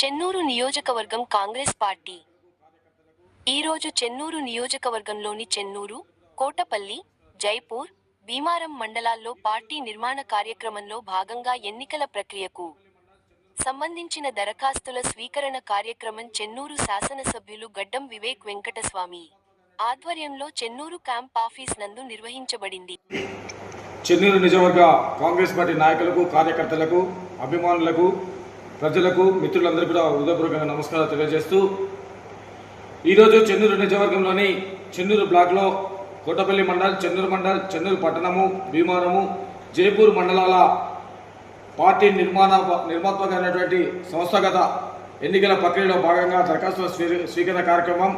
చెన్నూరు నియోజకవర్గం కాంగ్రెస్ పార్టీ. ఈరోజు చెన్నూరు నియోజకవర్గంలోని చెన్నూరు కోటపల్లి జైపూర్ భీమారం మండలాల్లో పార్టీ నిర్మాణ కార్యక్రమంలో భాగంగా ఎన్నికల ప్రక్రియకు సంబంధించిన దరఖాస్తుల స్వీకరణ కార్యక్రమం చెన్నూరు శాసనసభ్యులు గడ్డం వివేక్ వెంకటస్వామి ఆధ్వర్యంలో చెన్నూరు క్యాంప్ ఆఫీస్ నందు నిర్వహించబడింది. చెన్నూరు నిజవర్గ కాంగ్రెస్ పార్టీ నాయకులకు కార్యకర్తలకు అభిమానులకు ప్రజలకు మిత్రులందరికీ కూడా హృదయపూర్వకంగా నమస్కారాలు తెలియజేస్తూ ఈరోజు చెన్నూరు నిజవర్గంలోని చెన్నూరు బ్లాక్లో కోటపల్లి మండల్ చెన్నూరు మండల్ చెన్నూరు పట్టణము భీమారము జైపూర్ మండలాల పార్టీ నిర్మాణ నిర్మాత్మకమైనటువంటి సంస్థాగత ఎన్నికల ప్రక్రియలో భాగంగా దరఖాస్తుల స్వీకరణ కార్యక్రమం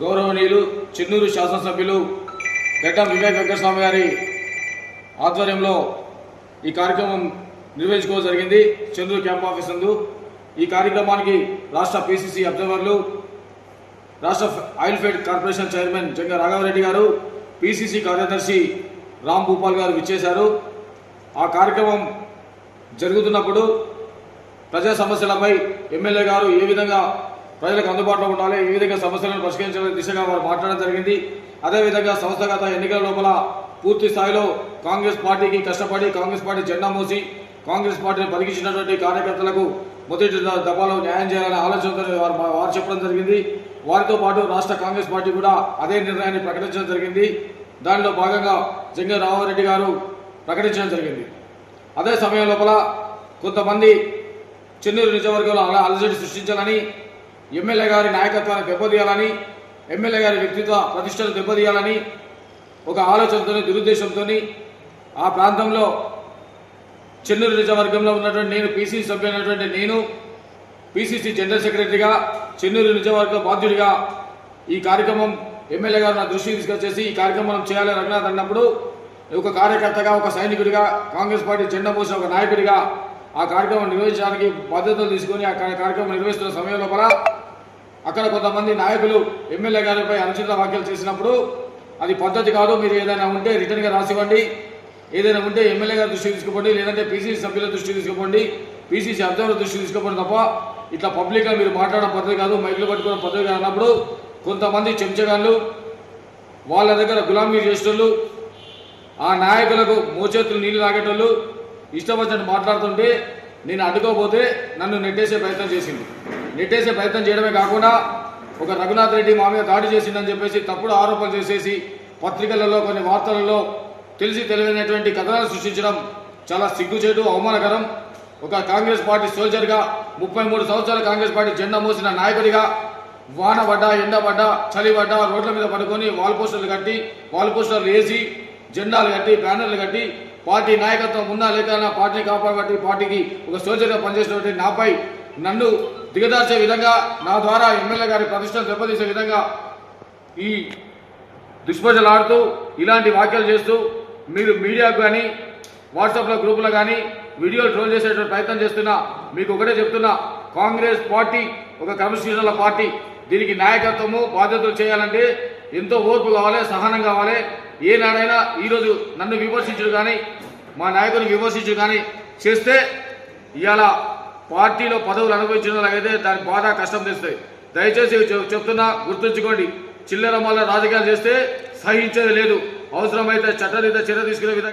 గౌరవనీయులు చెన్నూరు శాసనసభ్యులు గడ్డం వివేక్ వెంకటస్వామి గారి ఆధ్వర్యంలో ఈ కార్యక్రమం నిర్వహించుకోవడం జరిగింది. చంద్రూరు క్యాంప్ ఆఫీస్ నందు ఈ కార్యక్రమానికి రాష్ట్ర పిసిసి అబ్జర్వర్లు రాష్ట్ర oil fed corporation chairman Janga Raghavareddy గారు పిసిసి కార్యదర్శి రామ్ భూపాల్ గారు విచ్చేశారు. ఆ కార్యక్రమం జరుగుతున్నప్పుడు ప్రజా సమస్యలపై ఎమ్మెల్యే గారు ఏ విధంగా ప్రజలకు అందుబాటులో ఉండాలి ఏ విధంగా సమస్యలను పరిష్కరించే దిశగా వారు మాట్లాడడం జరిగింది. అదేవిధంగా సంస్థగత ఎన్నికల లోపల పూర్తి స్థాయిలో కాంగ్రెస్ పార్టీకి కష్టపడి కాంగ్రెస్ పార్టీ జెండా మోసి కాంగ్రెస్ పార్టీని బతికించినటువంటి కార్యకర్తలకు మొదటి దఫాలో న్యాయం చేయాలనే ఆలోచనతో వారు వారు చెప్పడం జరిగింది. వారితో పాటు రాష్ట్ర కాంగ్రెస్ పార్టీ కూడా అదే నిర్ణయాన్ని ప్రకటించడం జరిగింది. దానిలో భాగంగా జంగ రామారెడ్డి గారు ప్రకటించడం జరిగింది. అదే సమయం లోపల కొంతమంది చెన్నూరు నిజవర్గంలో అలా అలజడి సృష్టించాలని ఎమ్మెల్యే గారి నాయకత్వాన్ని దెబ్బతీయాలని ఎమ్మెల్యే గారి వ్యక్తిత్వ ప్రతిష్టను దెబ్బతీయాలని ఒక ఆలోచనతో దురుద్దేశంతో ఆ ప్రాంతంలో చెన్నూరు నిజవర్గంలో ఉన్నటువంటి నేను పీసీసీ సభ్యులైనటువంటి నేను పీసీసీ జనరల్ సెక్రటరీగా చెన్నూరు నిజవర్గ బాధ్యుడిగా ఈ కార్యక్రమం ఎమ్మెల్యే గారు నా దృష్టికి తీసుకొచ్చేసి ఈ కార్యక్రమం చేయాలని రఘునాథ్ అన్నప్పుడు ఒక కార్యకర్తగా ఒక సైనికుడిగా కాంగ్రెస్ పార్టీ జెండా పోసిన ఒక నాయకుడిగా ఆ కార్యక్రమం నిర్వహించడానికి బాధ్యతలు తీసుకొని ఆ కార్యక్రమం నిర్వహిస్తున్న సమయం లోపల అక్కడ కొంతమంది నాయకులు ఎమ్మెల్యే గారిపై అనుచిత వ్యాఖ్యలు చేసినప్పుడు అది పద్ధతి కాదు మీరు ఏదైనా ఉంటే రిటర్న్గా రాసివ్వండి. ఏదైనా ఉంటే ఎమ్మెల్యే గారి దృష్టికి తీసుకుపోండి లేదంటే పీసీసీ సభ్యుల దృష్టికి తీసుకుపోండి పీసీసీ అబ్జర్వర్ దృష్టికి తీసుకుపోండి తప్ప ఇట్లా పబ్లిక్గా మీరు మాట్లాడడం పద్ధతి కాదు మైకులు పట్టుకోవడం పద్ధతి కాదు అన్నప్పుడు కొంతమంది చెంచగాళ్ళు వాళ్ళ దగ్గర గులామీ చేసేటోళ్ళు ఆ నాయకులకు మోచేతులు నీళ్ళు తాగేటోళ్ళు ఇష్టం వచ్చినట్టు మాట్లాడుతుంటే నేను అడ్డుకోపోతే నన్ను నెట్టేసే ప్రయత్నం చేసింది నెట్టేసే ప్రయత్నం చేయడమే కాకుండా ఒక రఘునాథ్ రెడ్డి మా మీద దాడి చేసిందని చెప్పేసి తప్పుడు ఆరోపణలు చేసేసి పత్రికలలో కొన్ని వార్తలలో తెలిసి తెలియనటువంటి కథనాలు సృష్టించడం చాలా సిగ్గుచేటు అవమానకరం. ఒక కాంగ్రెస్ పార్టీ సోల్జర్గా ముప్పై మూడు సంవత్సరాలు కాంగ్రెస్ పార్టీ జెండా మోసిన నాయకుడిగా వాన పడ్డా ఎండ పడ్డా చలి పడ్డా రోడ్ల మీద పడుకొని వాల్ పోస్టర్లు కట్టి వాల్ పోస్టర్లు వేసి జెండాలు కట్టి బ్యానర్లు కట్టి పార్టీ నాయకత్వం ఉన్నా లేక పార్టీని కాపాడబట్టి పార్టీకి ఒక సోల్జర్గా పనిచేసినటువంటి నాపై నన్ను దిగదార్చే విధంగా నా ద్వారా ఎమ్మెల్యే గారి ప్రతిష్టను దెబ్బతీసే విధంగా ఈ దుష్ప్రజలు ఆడుతూ ఇలాంటి వ్యాఖ్యలు చేస్తూ మీరు మీడియాకు కానీ వాట్సాప్లో గ్రూపులో కానీ వీడియోలు ట్రోల్ చేసేటువంటి ప్రయత్నం చేస్తున్నా మీకు ఒకటే చెప్తున్నా కాంగ్రెస్ పార్టీ ఒక క్రమశిక్షణల పార్టీ. దీనికి నాయకత్వము బాధ్యతలు చేయాలంటే ఎంతో ఓర్పు కావాలి సహనం కావాలి. ఏనాడైనా ఈరోజు నన్ను విమర్శించడు కానీ మా నాయకుని విమర్శించు కానీ చేస్తే ఇవాళ పార్టీలో పదవులు అనుభవించిన వాళ్ళకైతే దాని బాధ కష్టం తెస్తాయి దయచేసి చెప్తున్నా గుర్తుంచుకోండి. చిల్లర మల్ల రాజకీయాలు చేస్తే సహించేది లేదు. అవసరమైతే చట్టరీత చర్య తీసుకునే విధంగా